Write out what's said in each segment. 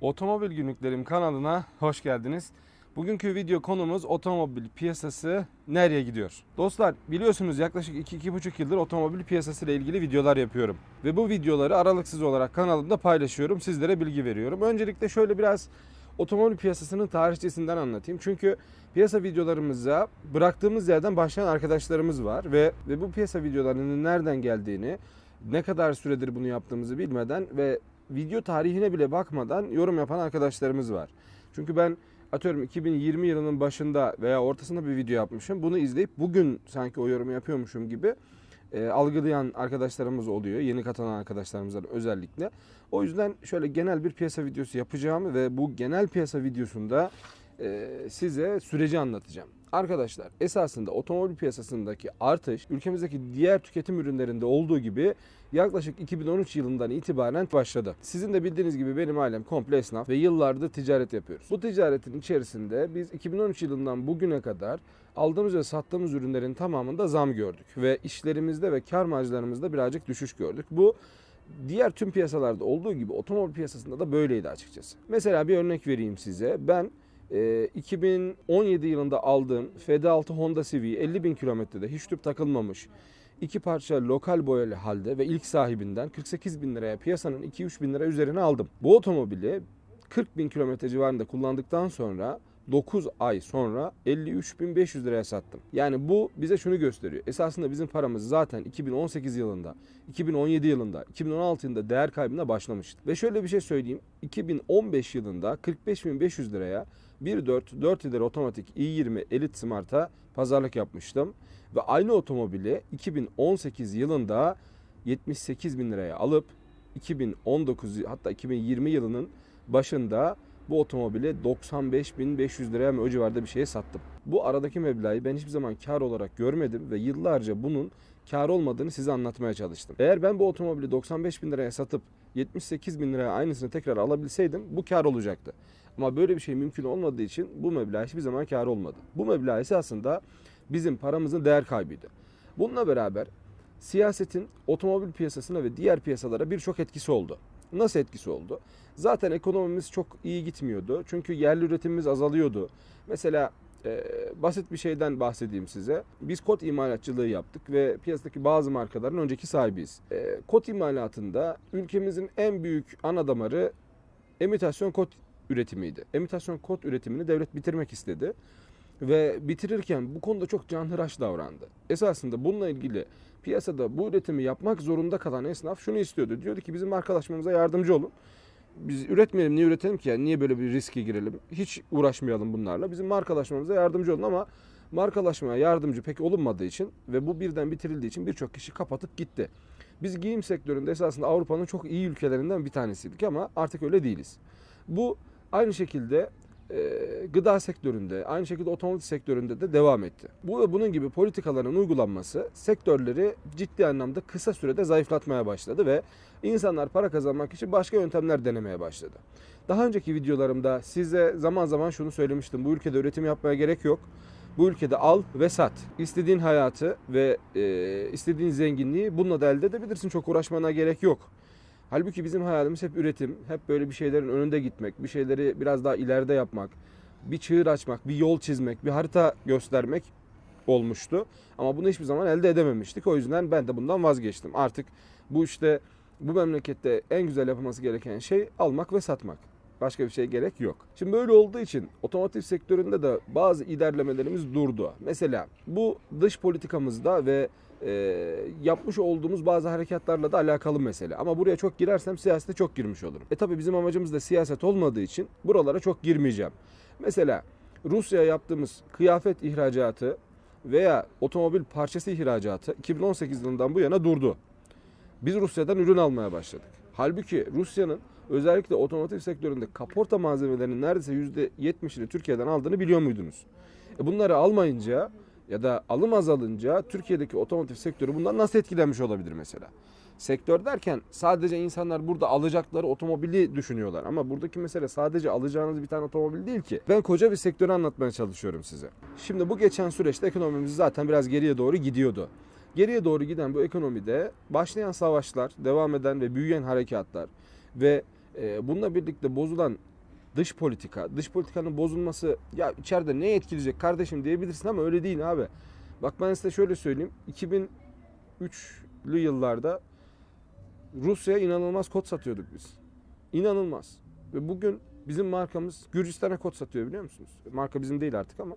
Otomobil Günlüklerim kanalına hoş geldiniz. Bugünkü video konumuz otomobil piyasası nereye gidiyor? Dostlar biliyorsunuz yaklaşık 2-2,5 yıldır otomobil piyasası ile ilgili videolar yapıyorum. Ve bu videoları aralıksız olarak kanalımda paylaşıyorum. Sizlere bilgi veriyorum. Öncelikle şöyle biraz otomobil piyasasının tarihçesinden anlatayım. Çünkü piyasa videolarımıza bıraktığımız yerden başlayan arkadaşlarımız var. Ve, ve bu piyasa videolarının nereden geldiğini, ne kadar süredir bunu yaptığımızı bilmeden ve video tarihine bile bakmadan yorum yapan arkadaşlarımız var. Çünkü ben atıyorum 2020 yılının başında veya ortasında bir video yapmışım. Bunu izleyip bugün sanki o yorumu yapıyormuşum gibi e, algılayan arkadaşlarımız oluyor. Yeni katılan arkadaşlarımızdan özellikle. O yüzden şöyle genel bir piyasa videosu yapacağım ve bu genel piyasa videosunda size süreci anlatacağım. Arkadaşlar esasında otomobil piyasasındaki artış ülkemizdeki diğer tüketim ürünlerinde olduğu gibi yaklaşık 2013 yılından itibaren başladı. Sizin de bildiğiniz gibi benim ailem komple esnaf ve yıllardır ticaret yapıyoruz. Bu ticaretin içerisinde biz 2013 yılından bugüne kadar aldığımız ve sattığımız ürünlerin tamamında zam gördük ve işlerimizde ve kar marjlarımızda birazcık düşüş gördük. Bu diğer tüm piyasalarda olduğu gibi otomobil piyasasında da böyleydi açıkçası. Mesela bir örnek vereyim size. Ben e, 2017 yılında aldığım FD6 Honda Civic 50 bin kilometrede hiç tüp takılmamış iki parça lokal boyalı halde ve ilk sahibinden 48 bin liraya piyasanın 2-3 bin lira üzerine aldım. Bu otomobili 40 bin kilometre civarında kullandıktan sonra 9 ay sonra 53.500 liraya sattım. Yani bu bize şunu gösteriyor. Esasında bizim paramız zaten 2018 yılında, 2017 yılında, 2016 yılında değer kaybına başlamıştı. Ve şöyle bir şey söyleyeyim. 2015 yılında 45.500 liraya 1.4 4 litre otomatik i20 Elite Smart'a pazarlık yapmıştım. Ve aynı otomobili 2018 yılında 78 bin liraya alıp 2019 hatta 2020 yılının başında bu otomobili 95.500 liraya mı o civarda bir şeye sattım. Bu aradaki meblağı ben hiçbir zaman kar olarak görmedim ve yıllarca bunun kar olmadığını size anlatmaya çalıştım. Eğer ben bu otomobili 95 bin liraya satıp 78 bin liraya aynısını tekrar alabilseydim bu kar olacaktı. Ama böyle bir şey mümkün olmadığı için bu meblağ hiçbir zaman kar olmadı. Bu meblağ esasında bizim paramızın değer kaybıydı. Bununla beraber siyasetin otomobil piyasasına ve diğer piyasalara birçok etkisi oldu. Nasıl etkisi oldu? Zaten ekonomimiz çok iyi gitmiyordu. Çünkü yerli üretimimiz azalıyordu. Mesela e, basit bir şeyden bahsedeyim size. Biz kot imalatçılığı yaptık ve piyasadaki bazı markaların önceki sahibiyiz. E, kot imalatında ülkemizin en büyük ana damarı emitasyon kot üretimiydi. Emitasyon kot üretimini devlet bitirmek istedi ve bitirirken bu konuda çok canhıraş davrandı. Esasında bununla ilgili piyasada bu üretimi yapmak zorunda kalan esnaf şunu istiyordu. Diyordu ki bizim markalaşmamıza yardımcı olun. Biz üretmeyelim niye üretelim ki yani niye böyle bir riske girelim? Hiç uğraşmayalım bunlarla. Bizim markalaşmamıza yardımcı olun ama markalaşmaya yardımcı pek olunmadığı için ve bu birden bitirildiği için birçok kişi kapatıp gitti. Biz giyim sektöründe esasında Avrupa'nın çok iyi ülkelerinden bir tanesiydik ama artık öyle değiliz. Bu aynı şekilde e, gıda sektöründe, aynı şekilde otomotiv sektöründe de devam etti. Bu ve bunun gibi politikaların uygulanması sektörleri ciddi anlamda kısa sürede zayıflatmaya başladı ve insanlar para kazanmak için başka yöntemler denemeye başladı. Daha önceki videolarımda size zaman zaman şunu söylemiştim. Bu ülkede üretim yapmaya gerek yok. Bu ülkede al ve sat. İstediğin hayatı ve e, istediğin zenginliği bununla da elde edebilirsin. Çok uğraşmana gerek yok. Halbuki bizim hayalimiz hep üretim, hep böyle bir şeylerin önünde gitmek, bir şeyleri biraz daha ileride yapmak, bir çığır açmak, bir yol çizmek, bir harita göstermek olmuştu. Ama bunu hiçbir zaman elde edememiştik. O yüzden ben de bundan vazgeçtim. Artık bu işte bu memlekette en güzel yapılması gereken şey almak ve satmak. Başka bir şey gerek yok. Şimdi böyle olduğu için otomotiv sektöründe de bazı ilerlemelerimiz durdu. Mesela bu dış politikamızda ve e, yapmış olduğumuz bazı harekatlarla da alakalı mesele. Ama buraya çok girersem siyasete çok girmiş olurum. E tabi bizim amacımız da siyaset olmadığı için buralara çok girmeyeceğim. Mesela Rusya'ya yaptığımız kıyafet ihracatı veya otomobil parçası ihracatı 2018 yılından bu yana durdu. Biz Rusya'dan ürün almaya başladık. Halbuki Rusya'nın özellikle otomotiv sektöründe kaporta malzemelerinin neredeyse %70'ini Türkiye'den aldığını biliyor muydunuz? E bunları almayınca ya da alım azalınca Türkiye'deki otomotiv sektörü bundan nasıl etkilenmiş olabilir mesela? Sektör derken sadece insanlar burada alacakları otomobili düşünüyorlar. Ama buradaki mesele sadece alacağınız bir tane otomobil değil ki. Ben koca bir sektörü anlatmaya çalışıyorum size. Şimdi bu geçen süreçte ekonomimiz zaten biraz geriye doğru gidiyordu. Geriye doğru giden bu ekonomide başlayan savaşlar, devam eden ve büyüyen harekatlar ve E, bununla birlikte bozulan dış politika, dış politikanın bozulması ya içeride ne etkileyecek kardeşim diyebilirsin ama öyle değil abi. Bak ben size şöyle söyleyeyim. 2003'lü yıllarda Rusya'ya inanılmaz kod satıyorduk biz. İnanılmaz. Ve bugün bizim markamız Gürcistan'a kod satıyor biliyor musunuz? Marka bizim değil artık ama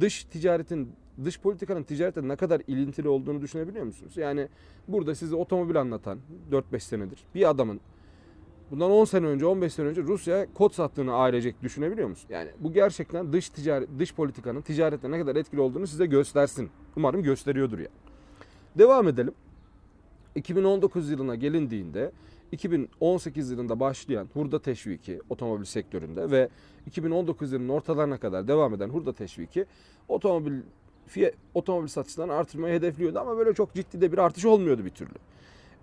dış ticaretin, dış politikanın ticarete ne kadar ilintili olduğunu düşünebiliyor musunuz? Yani burada size otomobil anlatan 4-5 senedir bir adamın bundan 10 sene önce, 15 sene önce Rusya'ya kod sattığını ailecek düşünebiliyor musun? Yani bu gerçekten dış ticaret, dış politikanın ticarette ne kadar etkili olduğunu size göstersin. Umarım gösteriyordur ya. Devam edelim. 2019 yılına gelindiğinde 2018 yılında başlayan hurda teşviki otomobil sektöründe ve 2019 yılının ortalarına kadar devam eden hurda teşviki otomobil fiyat, otomobil satışlarını artırmayı hedefliyordu ama böyle çok ciddi de bir artış olmuyordu bir türlü.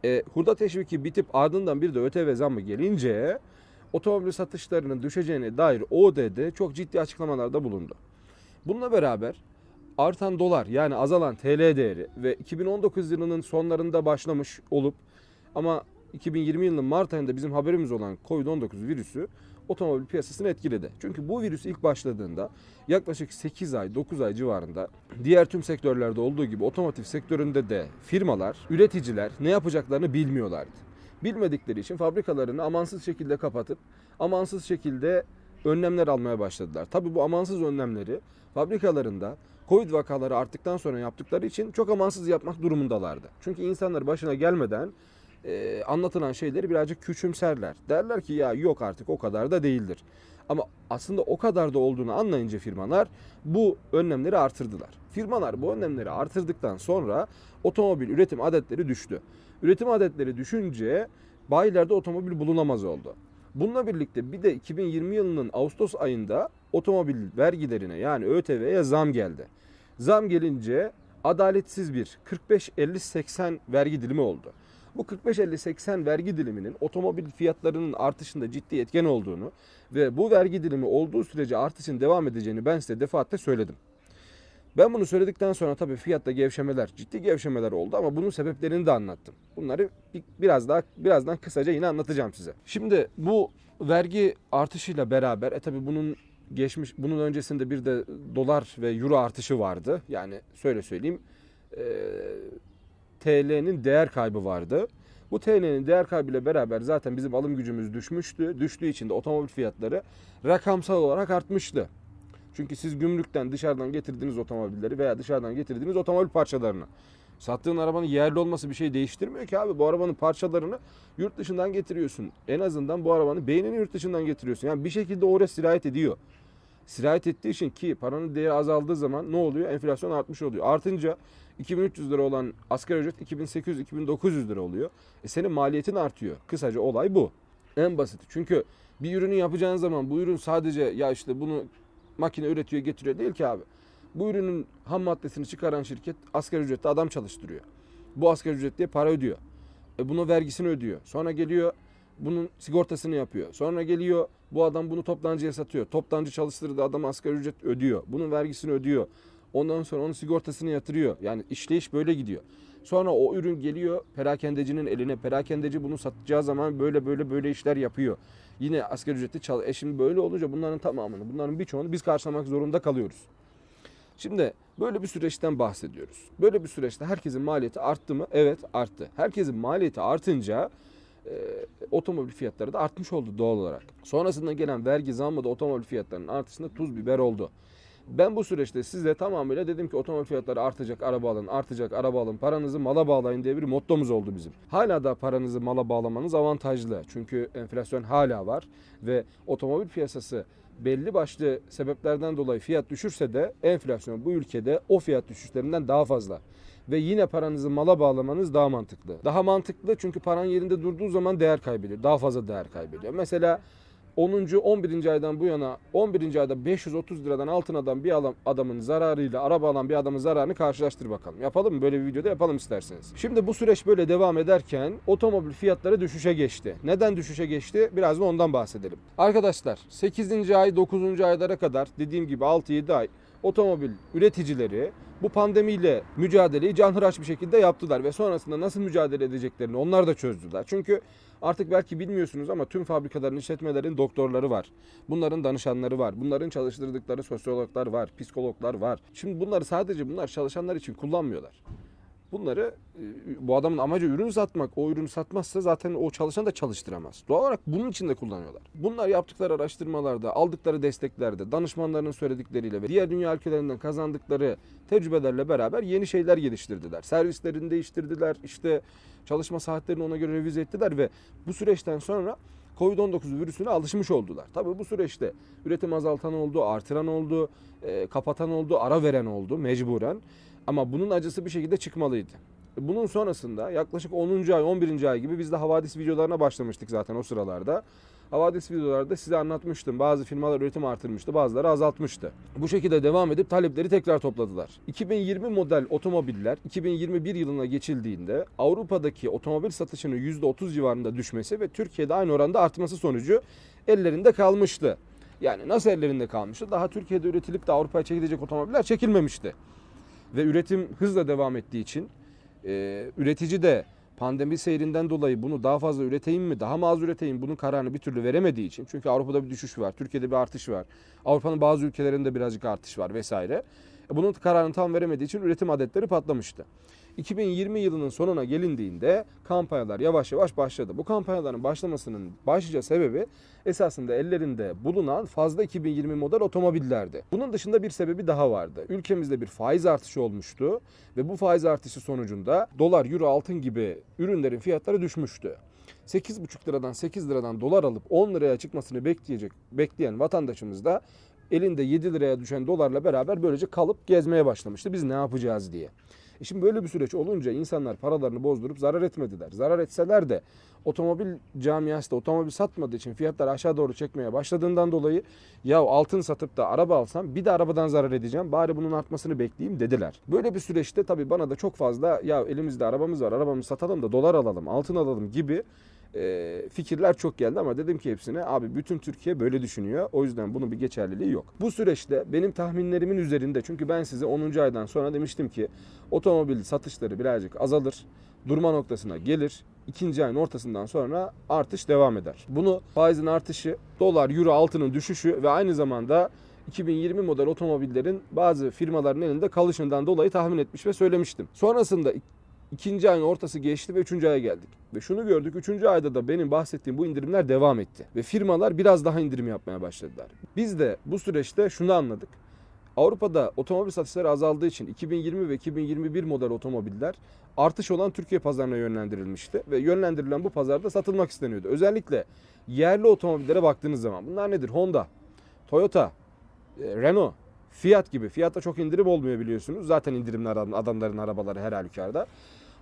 E, hurda teşviki bitip ardından bir de ÖTV zammı gelince otomobil satışlarının düşeceğine dair ODD çok ciddi açıklamalarda bulundu. Bununla beraber artan dolar yani azalan TL değeri ve 2019 yılının sonlarında başlamış olup ama 2020 yılının Mart ayında bizim haberimiz olan Covid-19 virüsü otomobil piyasasını etkiledi. Çünkü bu virüs ilk başladığında yaklaşık 8 ay 9 ay civarında diğer tüm sektörlerde olduğu gibi otomotiv sektöründe de firmalar, üreticiler ne yapacaklarını bilmiyorlardı. Bilmedikleri için fabrikalarını amansız şekilde kapatıp amansız şekilde önlemler almaya başladılar. Tabii bu amansız önlemleri fabrikalarında Covid vakaları arttıktan sonra yaptıkları için çok amansız yapmak durumundalardı. Çünkü insanlar başına gelmeden e, anlatılan şeyleri birazcık küçümserler. Derler ki ya yok artık o kadar da değildir. Ama aslında o kadar da olduğunu anlayınca firmalar bu önlemleri artırdılar. Firmalar bu önlemleri artırdıktan sonra otomobil üretim adetleri düştü. Üretim adetleri düşünce bayilerde otomobil bulunamaz oldu. Bununla birlikte bir de 2020 yılının Ağustos ayında otomobil vergilerine yani ÖTV'ye zam geldi. Zam gelince adaletsiz bir 45-50-80 vergi dilimi oldu. Bu 45-50-80 vergi diliminin otomobil fiyatlarının artışında ciddi etken olduğunu ve bu vergi dilimi olduğu sürece artışın devam edeceğini ben size defaatle söyledim. Ben bunu söyledikten sonra tabii fiyatta gevşemeler, ciddi gevşemeler oldu ama bunun sebeplerini de anlattım. Bunları bir- biraz daha birazdan kısaca yine anlatacağım size. Şimdi bu vergi artışıyla beraber e tabii bunun geçmiş bunun öncesinde bir de dolar ve euro artışı vardı. Yani şöyle söyleyeyim. e, TL'nin değer kaybı vardı. Bu TL'nin değer kaybıyla beraber zaten bizim alım gücümüz düşmüştü. Düştüğü için de otomobil fiyatları rakamsal olarak artmıştı. Çünkü siz gümrükten dışarıdan getirdiğiniz otomobilleri veya dışarıdan getirdiğiniz otomobil parçalarını sattığın arabanın yerli olması bir şey değiştirmiyor ki abi. Bu arabanın parçalarını yurt dışından getiriyorsun. En azından bu arabanın beynini yurt dışından getiriyorsun. Yani bir şekilde oraya sirayet ediyor. Sirayet ettiği için ki paranın değeri azaldığı zaman ne oluyor? Enflasyon artmış oluyor. Artınca 2300 lira olan asgari ücret 2800-2900 lira oluyor. E senin maliyetin artıyor. Kısaca olay bu. En basit. Çünkü bir ürünü yapacağın zaman bu ürün sadece ya işte bunu makine üretiyor getiriyor değil ki abi. Bu ürünün ham maddesini çıkaran şirket asgari ücretli adam çalıştırıyor. Bu asgari ücret diye para ödüyor. E buna vergisini ödüyor. Sonra geliyor bunun sigortasını yapıyor. Sonra geliyor bu adam bunu toptancıya satıyor. Toptancı çalıştırdığı adam asgari ücret ödüyor. Bunun vergisini ödüyor. Ondan sonra onun sigortasını yatırıyor. Yani işleyiş böyle gidiyor. Sonra o ürün geliyor perakendecinin eline. Perakendeci bunu satacağı zaman böyle böyle böyle işler yapıyor. Yine asgari ücretli çal. E şimdi böyle olunca bunların tamamını, bunların birçoğunu biz karşılamak zorunda kalıyoruz. Şimdi böyle bir süreçten bahsediyoruz. Böyle bir süreçte herkesin maliyeti arttı mı? Evet arttı. Herkesin maliyeti artınca e, otomobil fiyatları da artmış oldu doğal olarak. Sonrasında gelen vergi zammı da otomobil fiyatlarının artışında tuz biber oldu. Ben bu süreçte size tamamıyla dedim ki otomobil fiyatları artacak, araba alın, artacak, araba alın, paranızı mala bağlayın diye bir mottomuz oldu bizim. Hala da paranızı mala bağlamanız avantajlı. Çünkü enflasyon hala var ve otomobil piyasası belli başlı sebeplerden dolayı fiyat düşürse de enflasyon bu ülkede o fiyat düşüşlerinden daha fazla. Ve yine paranızı mala bağlamanız daha mantıklı. Daha mantıklı çünkü paran yerinde durduğu zaman değer kaybediyor. Daha fazla değer kaybediyor. Mesela 10. 11. aydan bu yana 11. ayda 530 liradan altın adam bir adam, adamın zararıyla araba alan bir adamın zararını karşılaştır bakalım. Yapalım mı? Böyle bir videoda yapalım isterseniz. Şimdi bu süreç böyle devam ederken otomobil fiyatları düşüşe geçti. Neden düşüşe geçti? Biraz da ondan bahsedelim. Arkadaşlar 8. ay 9. aylara kadar dediğim gibi 6-7 ay otomobil üreticileri bu pandemiyle mücadeleyi canhıraş bir şekilde yaptılar ve sonrasında nasıl mücadele edeceklerini onlar da çözdüler. Çünkü Artık belki bilmiyorsunuz ama tüm fabrikaların, işletmelerin doktorları var. Bunların danışanları var. Bunların çalıştırdıkları sosyologlar var, psikologlar var. Şimdi bunları sadece bunlar çalışanlar için kullanmıyorlar. Bunları e, bu adamın amacı ürün satmak. O ürünü satmazsa zaten o çalışan da çalıştıramaz. Doğal olarak bunun için de kullanıyorlar. Bunlar yaptıkları araştırmalarda, aldıkları desteklerde, danışmanlarının söyledikleriyle ve diğer dünya ülkelerinden kazandıkları tecrübelerle beraber yeni şeyler geliştirdiler. Servislerini değiştirdiler. İşte çalışma saatlerini ona göre revize ettiler ve bu süreçten sonra Covid-19 virüsüne alışmış oldular. Tabii bu süreçte üretim azaltan oldu, artıran oldu, e, kapatan oldu, ara veren oldu mecburen. Ama bunun acısı bir şekilde çıkmalıydı. Bunun sonrasında yaklaşık 10. ay 11. ay gibi biz de havadis videolarına başlamıştık zaten o sıralarda. Havadis videolarda size anlatmıştım. Bazı firmalar üretim artırmıştı, bazıları azaltmıştı. Bu şekilde devam edip talepleri tekrar topladılar. 2020 model otomobiller 2021 yılına geçildiğinde Avrupa'daki otomobil satışının %30 civarında düşmesi ve Türkiye'de aynı oranda artması sonucu ellerinde kalmıştı. Yani nasıl ellerinde kalmıştı? Daha Türkiye'de üretilip de Avrupa'ya çekilecek otomobiller çekilmemişti ve üretim hızla devam ettiği için e, üretici de pandemi seyrinden dolayı bunu daha fazla üreteyim mi, daha mı az üreteyim bunun kararını bir türlü veremediği için. Çünkü Avrupa'da bir düşüş var, Türkiye'de bir artış var. Avrupa'nın bazı ülkelerinde birazcık artış var vesaire. E, Bunun kararını tam veremediği için üretim adetleri patlamıştı. 2020 yılının sonuna gelindiğinde kampanyalar yavaş yavaş başladı. Bu kampanyaların başlamasının başlıca sebebi esasında ellerinde bulunan fazla 2020 model otomobillerdi. Bunun dışında bir sebebi daha vardı. Ülkemizde bir faiz artışı olmuştu ve bu faiz artışı sonucunda dolar, euro, altın gibi ürünlerin fiyatları düşmüştü. 8,5 liradan 8 liradan dolar alıp 10 liraya çıkmasını bekleyecek bekleyen vatandaşımız da elinde 7 liraya düşen dolarla beraber böylece kalıp gezmeye başlamıştı. Biz ne yapacağız diye. E şimdi böyle bir süreç olunca insanlar paralarını bozdurup zarar etmediler. Zarar etseler de otomobil camiası da otomobil satmadığı için fiyatlar aşağı doğru çekmeye başladığından dolayı ya altın satıp da araba alsam bir de arabadan zarar edeceğim bari bunun artmasını bekleyeyim dediler. Böyle bir süreçte tabii bana da çok fazla ya elimizde arabamız var arabamızı satalım da dolar alalım altın alalım gibi e, fikirler çok geldi ama dedim ki hepsine abi bütün Türkiye böyle düşünüyor. O yüzden bunun bir geçerliliği yok. Bu süreçte benim tahminlerimin üzerinde çünkü ben size 10. aydan sonra demiştim ki otomobil satışları birazcık azalır. Durma noktasına gelir. İkinci ayın ortasından sonra artış devam eder. Bunu faizin artışı, dolar, euro, altının düşüşü ve aynı zamanda 2020 model otomobillerin bazı firmaların elinde kalışından dolayı tahmin etmiş ve söylemiştim. Sonrasında İkinci ayın ortası geçti ve üçüncü aya geldik. Ve şunu gördük, üçüncü ayda da benim bahsettiğim bu indirimler devam etti. Ve firmalar biraz daha indirim yapmaya başladılar. Biz de bu süreçte şunu anladık. Avrupa'da otomobil satışları azaldığı için 2020 ve 2021 model otomobiller artış olan Türkiye pazarına yönlendirilmişti. Ve yönlendirilen bu pazarda satılmak isteniyordu. Özellikle yerli otomobillere baktığınız zaman bunlar nedir? Honda, Toyota, e, Renault, Fiat gibi. Fiat'ta çok indirim olmuyor biliyorsunuz. Zaten indirimli adam- adamların arabaları her halükarda.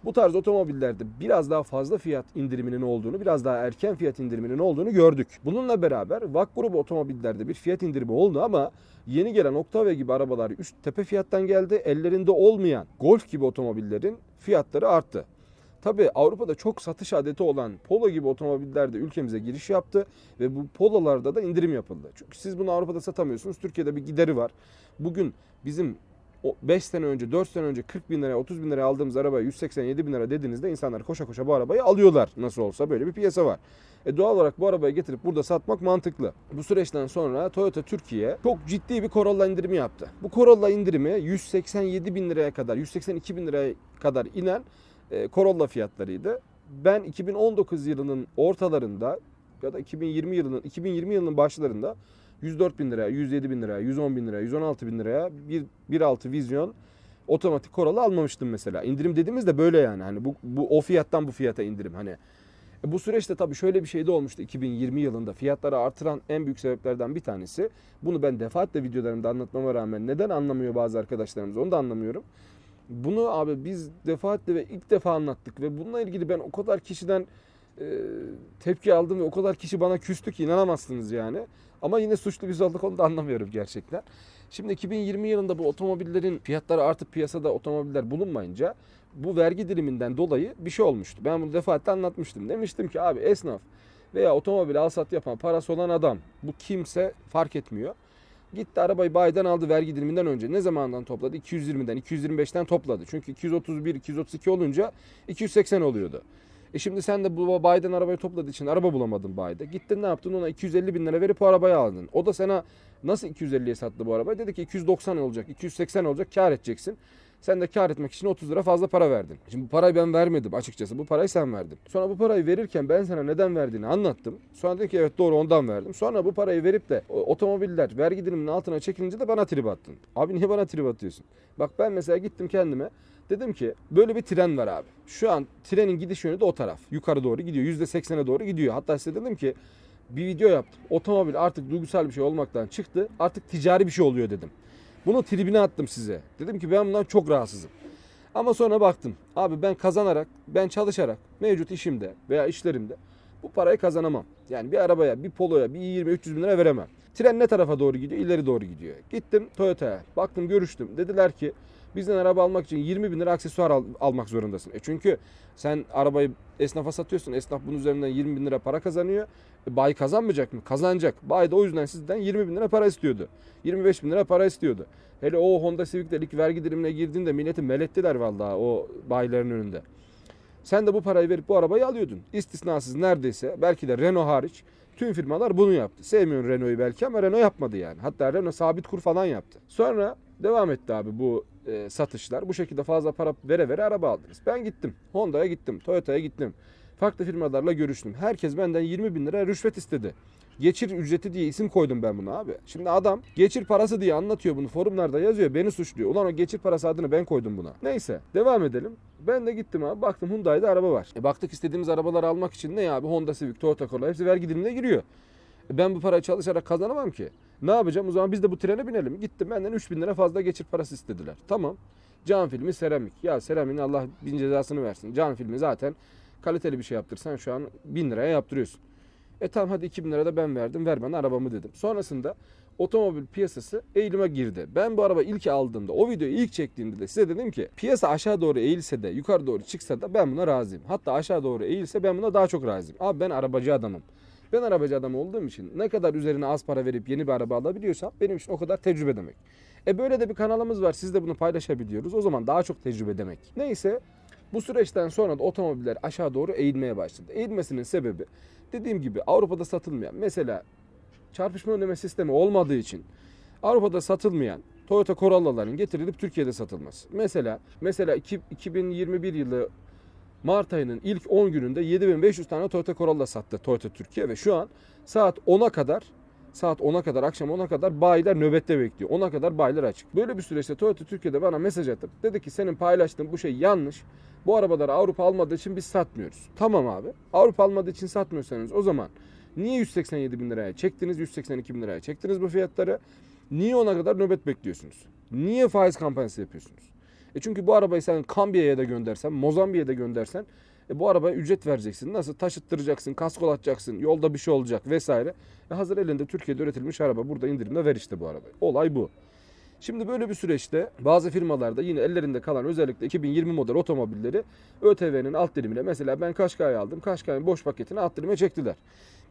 Bu tarz otomobillerde biraz daha fazla fiyat indiriminin olduğunu, biraz daha erken fiyat indiriminin olduğunu gördük. Bununla beraber VAK grubu otomobillerde bir fiyat indirimi oldu ama yeni gelen Octavia gibi arabalar üst tepe fiyattan geldi. Ellerinde olmayan Golf gibi otomobillerin fiyatları arttı. Tabi Avrupa'da çok satış adeti olan Polo gibi otomobiller de ülkemize giriş yaptı ve bu Polo'larda da indirim yapıldı. Çünkü siz bunu Avrupa'da satamıyorsunuz. Türkiye'de bir gideri var. Bugün bizim 5 sene önce 4 sene önce 40 bin liraya 30 bin liraya aldığımız arabaya 187 bin lira dediğinizde insanlar koşa koşa bu arabayı alıyorlar. Nasıl olsa böyle bir piyasa var. E doğal olarak bu arabayı getirip burada satmak mantıklı. Bu süreçten sonra Toyota Türkiye çok ciddi bir Corolla indirimi yaptı. Bu Corolla indirimi 187 bin liraya kadar 182 bin liraya kadar inen e, Corolla fiyatlarıydı. Ben 2019 yılının ortalarında ya da 2020 yılının 2020 yılının başlarında 104 bin liraya, 107 bin liraya, 110 bin liraya, 116 bin liraya bir 1.6 vizyon otomatik Corolla almamıştım mesela. İndirim dediğimiz de böyle yani. Hani bu, bu o fiyattan bu fiyata indirim hani. E bu süreçte tabii şöyle bir şey de olmuştu 2020 yılında. Fiyatları artıran en büyük sebeplerden bir tanesi. Bunu ben defaatle videolarımda anlatmama rağmen neden anlamıyor bazı arkadaşlarımız onu da anlamıyorum. Bunu abi biz defaatle ve ilk defa anlattık ve bununla ilgili ben o kadar kişiden tepki aldım ve o kadar kişi bana küstü ki inanamazsınız yani. Ama yine suçlu biz olduk onu da anlamıyorum gerçekten. Şimdi 2020 yılında bu otomobillerin fiyatları artıp piyasada otomobiller bulunmayınca bu vergi diliminden dolayı bir şey olmuştu. Ben bunu defaatle anlatmıştım. Demiştim ki abi esnaf veya otomobil alsat yapan parası olan adam bu kimse fark etmiyor. Gitti arabayı bayiden aldı vergi diliminden önce. Ne zamandan topladı? 220'den, 225'ten topladı. Çünkü 231, 232 olunca 280 oluyordu. E şimdi sen de bu bayiden arabayı topladığı için araba bulamadın bayide. Gittin ne yaptın ona 250 bin lira verip o arabayı aldın. O da sana nasıl 250'ye sattı bu arabayı? Dedi ki 290 olacak, 280 olacak kar edeceksin. Sen de kar etmek için 30 lira fazla para verdin. Şimdi bu parayı ben vermedim açıkçası. Bu parayı sen verdin. Sonra bu parayı verirken ben sana neden verdiğini anlattım. Sonra dedi ki evet doğru ondan verdim. Sonra bu parayı verip de otomobiller vergi diliminin altına çekilince de bana trip attın. Abi niye bana trip atıyorsun? Bak ben mesela gittim kendime Dedim ki böyle bir tren var abi. Şu an trenin gidiş yönü de o taraf. Yukarı doğru gidiyor. %80'e doğru gidiyor. Hatta size dedim ki bir video yaptım. Otomobil artık duygusal bir şey olmaktan çıktı. Artık ticari bir şey oluyor dedim. Bunu tribine attım size. Dedim ki ben bundan çok rahatsızım. Ama sonra baktım. Abi ben kazanarak, ben çalışarak mevcut işimde veya işlerimde bu parayı kazanamam. Yani bir arabaya, bir poloya, bir 20-300 bin lira veremem. Tren ne tarafa doğru gidiyor? İleri doğru gidiyor. Gittim Toyota'ya. Baktım görüştüm. Dediler ki bizden araba almak için 20 bin lira aksesuar al- almak zorundasın. E çünkü sen arabayı esnafa satıyorsun. Esnaf bunun üzerinden 20 bin lira para kazanıyor. E, bayi kazanmayacak mı? Kazanacak. Bayi de o yüzden sizden 20 bin lira para istiyordu. 25 bin lira para istiyordu. Hele o Honda Civic'ler ilk vergi dilimine girdiğinde milleti melettiler vallahi o bayilerin önünde. Sen de bu parayı verip bu arabayı alıyordun. İstisnasız neredeyse belki de Renault hariç tüm firmalar bunu yaptı. Sevmiyorum Renault'u belki ama Renault yapmadı yani. Hatta Renault sabit kur falan yaptı. Sonra devam etti abi bu e, satışlar. Bu şekilde fazla para vere vere araba aldınız. Ben gittim. Honda'ya gittim. Toyota'ya gittim. Farklı firmalarla görüştüm. Herkes benden 20 bin lira rüşvet istedi. Geçir ücreti diye isim koydum ben buna abi. Şimdi adam geçir parası diye anlatıyor bunu forumlarda yazıyor beni suçluyor. Ulan o geçir parası adını ben koydum buna. Neyse devam edelim. Ben de gittim abi baktım Hyundai'de araba var. E baktık istediğimiz arabaları almak için ne abi Honda Civic, Toyota Corolla hepsi vergi dilimine giriyor. Ben bu parayı çalışarak kazanamam ki. Ne yapacağım? O zaman biz de bu trene binelim. Gittim benden 3000 lira fazla geçir parası istediler. Tamam. Can filmi seramik. Ya seramiğin Allah bin cezasını versin. Can filmi zaten kaliteli bir şey yaptırsan şu an 1000 liraya yaptırıyorsun. E tamam hadi 2000 lira da ben verdim. Ver bana arabamı dedim. Sonrasında otomobil piyasası eğilime girdi. Ben bu araba ilk aldığımda, o videoyu ilk çektiğimde de size dedim ki piyasa aşağı doğru eğilse de, yukarı doğru çıksa da ben buna razıyım. Hatta aşağı doğru eğilse ben buna daha çok razıyım. Abi ben arabacı adamım. Ben arabacı adam olduğum için ne kadar üzerine az para verip yeni bir araba alabiliyorsam benim için o kadar tecrübe demek. E böyle de bir kanalımız var. Siz de bunu paylaşabiliyoruz. O zaman daha çok tecrübe demek. Neyse bu süreçten sonra da otomobiller aşağı doğru eğilmeye başladı. Eğilmesinin sebebi dediğim gibi Avrupa'da satılmayan mesela çarpışma önleme sistemi olmadığı için Avrupa'da satılmayan Toyota Corolla'ların getirilip Türkiye'de satılması. Mesela mesela iki- 2021 yılı Mart ayının ilk 10 gününde 7500 tane Toyota Corolla sattı Toyota Türkiye ve şu an saat 10'a kadar saat 10'a kadar akşam 10'a kadar bayiler nöbette bekliyor. 10'a kadar bayiler açık. Böyle bir süreçte Toyota Türkiye'de bana mesaj atıp dedi ki senin paylaştığın bu şey yanlış. Bu arabaları Avrupa almadığı için biz satmıyoruz. Tamam abi. Avrupa almadığı için satmıyorsanız o zaman niye 187 bin liraya çektiniz, 182 bin liraya çektiniz bu fiyatları? Niye ona kadar nöbet bekliyorsunuz? Niye faiz kampanyası yapıyorsunuz? E çünkü bu arabayı sen Kambiye'ye de göndersen, Mozambik'e de göndersen e bu arabaya ücret vereceksin. Nasıl? Taşıttıracaksın, kaskolatacaksın, yolda bir şey olacak vesaire. E hazır elinde Türkiye'de üretilmiş araba. Burada indirimle ver işte bu arabayı. Olay bu. Şimdi böyle bir süreçte bazı firmalarda yine ellerinde kalan özellikle 2020 model otomobilleri ÖTV'nin alt dilimiyle mesela ben Kaşkay'ı aldım. Kaşkay'ın boş paketini alt dilime çektiler.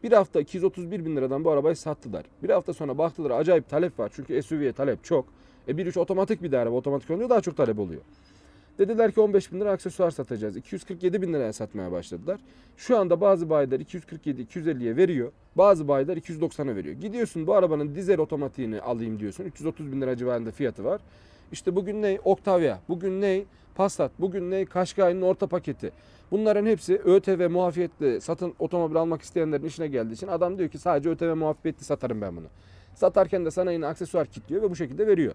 Bir hafta 231 bin liradan bu arabayı sattılar. Bir hafta sonra baktılar acayip talep var. Çünkü SUV'ye talep çok. E 1.3 otomatik bir de otomatik olunca daha çok talep oluyor. Dediler ki 15 bin lira aksesuar satacağız. 247 bin liraya satmaya başladılar. Şu anda bazı bayiler 247-250'ye veriyor. Bazı bayiler 290'a veriyor. Gidiyorsun bu arabanın dizel otomatiğini alayım diyorsun. 330 bin lira civarında fiyatı var. İşte bugün ne? Octavia. Bugün ne? Passat. Bugün ne? Kaşkay'ın orta paketi. Bunların hepsi ÖTV muafiyetli satın otomobil almak isteyenlerin işine geldiği için adam diyor ki sadece ÖTV muafiyetli satarım ben bunu. Satarken de sana yine aksesuar kitliyor ve bu şekilde veriyor.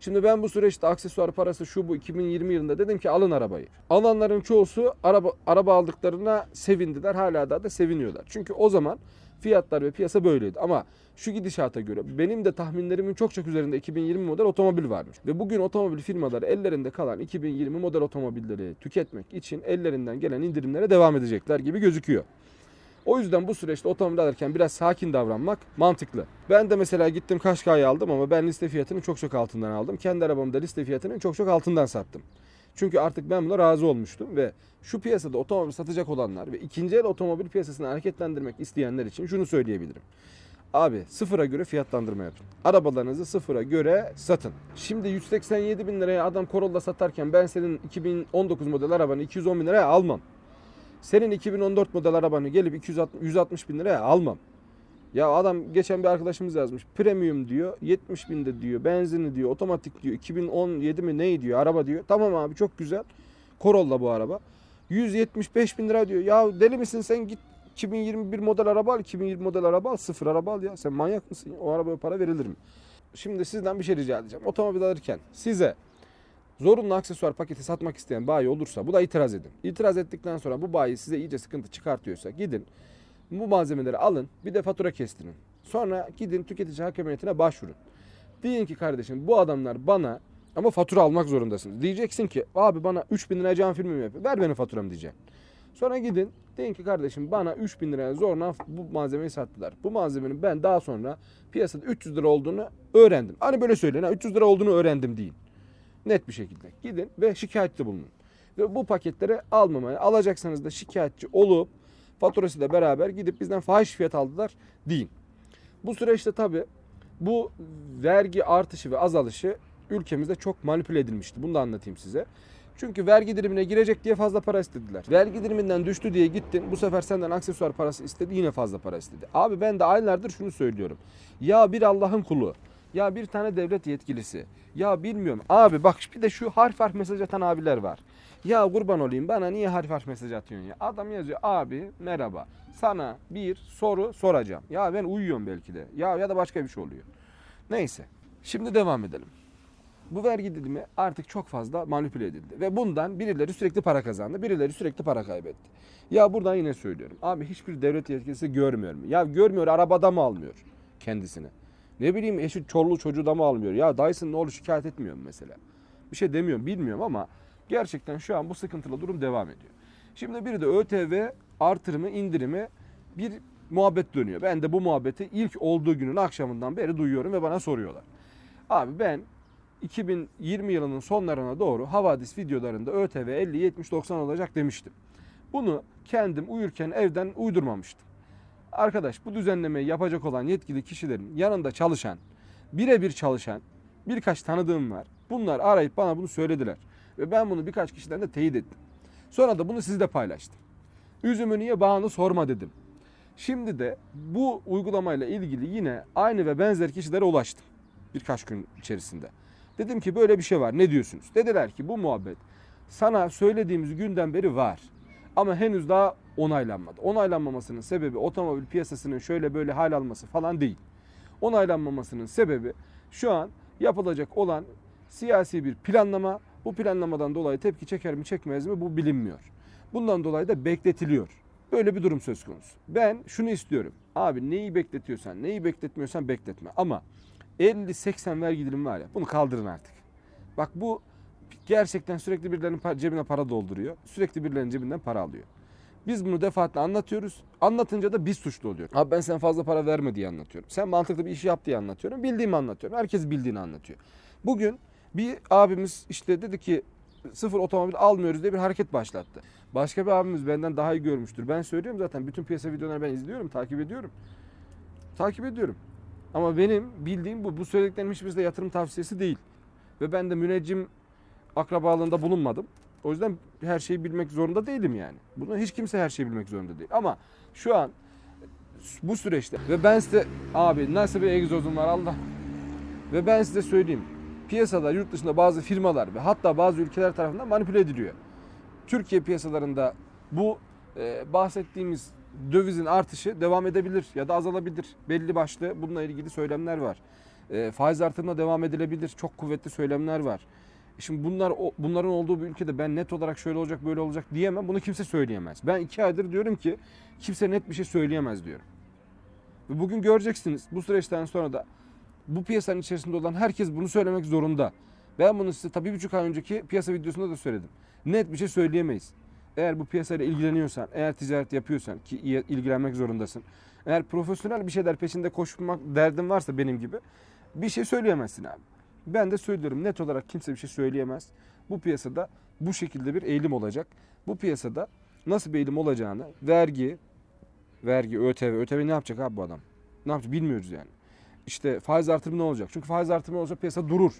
Şimdi ben bu süreçte aksesuar parası şu bu 2020 yılında dedim ki alın arabayı. Alanların çoğusu araba araba aldıklarına sevindiler. Hala daha da seviniyorlar. Çünkü o zaman fiyatlar ve piyasa böyleydi. Ama şu gidişata göre benim de tahminlerimin çok çok üzerinde 2020 model otomobil varmış. Ve bugün otomobil firmaları ellerinde kalan 2020 model otomobilleri tüketmek için ellerinden gelen indirimlere devam edecekler gibi gözüküyor. O yüzden bu süreçte otomobil alırken biraz sakin davranmak mantıklı. Ben de mesela gittim Kaşkay'ı aldım ama ben liste fiyatının çok çok altından aldım. Kendi arabamı da liste fiyatının çok çok altından sattım. Çünkü artık ben buna razı olmuştum ve şu piyasada otomobil satacak olanlar ve ikinci el otomobil piyasasını hareketlendirmek isteyenler için şunu söyleyebilirim. Abi sıfıra göre fiyatlandırma yapın. Arabalarınızı sıfıra göre satın. Şimdi 187 bin liraya adam Corolla satarken ben senin 2019 model arabanı 210 bin liraya almam. Senin 2014 model arabanı gelip 260, 160 bin liraya almam. Ya adam geçen bir arkadaşımız yazmış. Premium diyor. 70 binde diyor. Benzinli diyor. Otomatik diyor. 2017 mi ne diyor. Araba diyor. Tamam abi çok güzel. Corolla bu araba. 175 bin lira diyor. Ya deli misin sen git 2021 model araba al. 2020 model araba al. Sıfır araba al ya. Sen manyak mısın? O arabaya para verilir mi? Şimdi sizden bir şey rica edeceğim. Otomobil alırken size zorunlu aksesuar paketi satmak isteyen bayi olursa bu da itiraz edin. İtiraz ettikten sonra bu bayi size iyice sıkıntı çıkartıyorsa gidin bu malzemeleri alın bir de fatura kestirin. Sonra gidin tüketici hakemiyetine başvurun. Deyin ki kardeşim bu adamlar bana ama fatura almak zorundasınız. Diyeceksin ki abi bana 3000 liraya cam filmi mi yapıyor? Ver benim faturamı diyeceksin. Sonra gidin deyin ki kardeşim bana 3000 liraya zorla bu malzemeyi sattılar. Bu malzemenin ben daha sonra piyasada 300 lira olduğunu öğrendim. Hani böyle söyleyin ha 300 lira olduğunu öğrendim deyin. Net bir şekilde gidin ve şikayette bulunun. Ve bu paketleri almamaya alacaksanız da şikayetçi olup faturasıyla beraber gidip bizden fahiş fiyat aldılar deyin. Bu süreçte tabi bu vergi artışı ve azalışı ülkemizde çok manipüle edilmişti. Bunu da anlatayım size. Çünkü vergi dilimine girecek diye fazla para istediler. Vergi diliminden düştü diye gittin. Bu sefer senden aksesuar parası istedi. Yine fazla para istedi. Abi ben de aylardır şunu söylüyorum. Ya bir Allah'ın kulu. Ya bir tane devlet yetkilisi. Ya bilmiyorum. Abi bak bir de şu harf harf mesaj atan abiler var. Ya kurban olayım bana niye harf harf mesaj atıyorsun ya? Adam yazıyor abi merhaba. Sana bir soru soracağım. Ya ben uyuyorum belki de. Ya ya da başka bir şey oluyor. Neyse. Şimdi devam edelim. Bu vergi dilimi artık çok fazla manipüle edildi. Ve bundan birileri sürekli para kazandı, birileri sürekli para kaybetti. Ya buradan yine söylüyorum. Abi hiçbir devlet yetkilisi görmüyor mu? Ya görmüyor arabada mı almıyor kendisini? Ne bileyim eşi çoluğu çocuğu da mı almıyor? Ya Dyson ne olur şikayet etmiyor mu mesela? Bir şey demiyorum bilmiyorum ama gerçekten şu an bu sıkıntılı durum devam ediyor. Şimdi biri de ÖTV artırımı indirimi bir muhabbet dönüyor. Ben de bu muhabbeti ilk olduğu günün akşamından beri duyuyorum ve bana soruyorlar. Abi ben 2020 yılının sonlarına doğru havadis videolarında ÖTV 50, 70, 90 olacak demiştim. Bunu kendim uyurken evden uydurmamıştım. Arkadaş bu düzenlemeyi yapacak olan yetkili kişilerin yanında çalışan, birebir çalışan birkaç tanıdığım var. Bunlar arayıp bana bunu söylediler. Ve ben bunu birkaç kişiden de teyit ettim. Sonra da bunu sizle paylaştım. Üzümü niye bağını sorma dedim. Şimdi de bu uygulamayla ilgili yine aynı ve benzer kişilere ulaştım. Birkaç gün içerisinde. Dedim ki böyle bir şey var ne diyorsunuz? Dediler ki bu muhabbet sana söylediğimiz günden beri var. Ama henüz daha onaylanmadı. Onaylanmamasının sebebi otomobil piyasasının şöyle böyle hal alması falan değil. Onaylanmamasının sebebi şu an yapılacak olan siyasi bir planlama. Bu planlamadan dolayı tepki çeker mi çekmez mi bu bilinmiyor. Bundan dolayı da bekletiliyor. Böyle bir durum söz konusu. Ben şunu istiyorum. Abi neyi bekletiyorsan, neyi bekletmiyorsan bekletme. Ama 50-80 vergi dilimi var ya bunu kaldırın artık. Bak bu gerçekten sürekli birilerinin cebine para dolduruyor. Sürekli birilerinin cebinden para alıyor. Biz bunu defaatle anlatıyoruz. Anlatınca da biz suçlu oluyor. Abi ben sen fazla para verme diye anlatıyorum. Sen mantıklı bir iş yap diye anlatıyorum. Bildiğimi anlatıyorum. Herkes bildiğini anlatıyor. Bugün bir abimiz işte dedi ki sıfır otomobil almıyoruz diye bir hareket başlattı. Başka bir abimiz benden daha iyi görmüştür. Ben söylüyorum zaten bütün piyasa videolarını ben izliyorum, takip ediyorum. Takip ediyorum. Ama benim bildiğim bu. Bu söylediklerim hiçbirisi de yatırım tavsiyesi değil. Ve ben de müneccim akrabalığında bulunmadım. O yüzden her şeyi bilmek zorunda değilim yani. Bunu hiç kimse her şeyi bilmek zorunda değil. Ama şu an bu süreçte ve ben size abi nasıl bir egzozum var Allah. Ve ben size söyleyeyim. Piyasada yurt dışında bazı firmalar ve hatta bazı ülkeler tarafından manipüle ediliyor. Türkiye piyasalarında bu e, bahsettiğimiz dövizin artışı devam edebilir ya da azalabilir. Belli başlı bununla ilgili söylemler var. E, faiz artırımına devam edilebilir. Çok kuvvetli söylemler var. Şimdi bunlar bunların olduğu bir ülkede ben net olarak şöyle olacak böyle olacak diyemem. Bunu kimse söyleyemez. Ben iki aydır diyorum ki kimse net bir şey söyleyemez diyorum. Ve bugün göreceksiniz bu süreçten sonra da bu piyasanın içerisinde olan herkes bunu söylemek zorunda. Ben bunu size tabii buçuk ay önceki piyasa videosunda da söyledim. Net bir şey söyleyemeyiz. Eğer bu piyasayla ilgileniyorsan, eğer ticaret yapıyorsan ki ilgilenmek zorundasın. Eğer profesyonel bir şeyler peşinde koşmak derdin varsa benim gibi bir şey söyleyemezsin abi. Ben de söylüyorum net olarak kimse bir şey söyleyemez. Bu piyasada bu şekilde bir eğilim olacak. Bu piyasada nasıl bir eğilim olacağını vergi, vergi, ÖTV, ÖTV ne yapacak abi bu adam? Ne yapacak bilmiyoruz yani. İşte faiz artırımı ne olacak? Çünkü faiz artırımı olursa piyasa durur.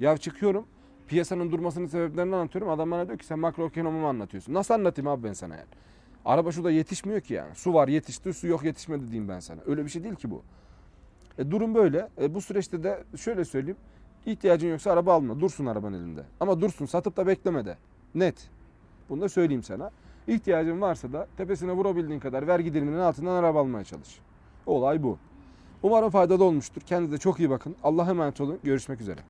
Ya çıkıyorum piyasanın durmasının sebeplerini anlatıyorum. Adam bana diyor ki sen makroekonomi mi anlatıyorsun? Nasıl anlatayım abi ben sana yani? Araba şurada yetişmiyor ki yani. Su var yetişti, su yok yetişmedi diyeyim ben sana. Öyle bir şey değil ki bu. E, durum böyle. E, bu süreçte de şöyle söyleyeyim. İhtiyacın yoksa araba alma. Dursun araban elinde. Ama dursun satıp da bekleme de. Net. Bunu da söyleyeyim sana. İhtiyacın varsa da tepesine vurabildiğin kadar vergi diliminin altından araba almaya çalış. Olay bu. Umarım faydalı olmuştur. Kendinize çok iyi bakın. Allah'a emanet olun. Görüşmek üzere.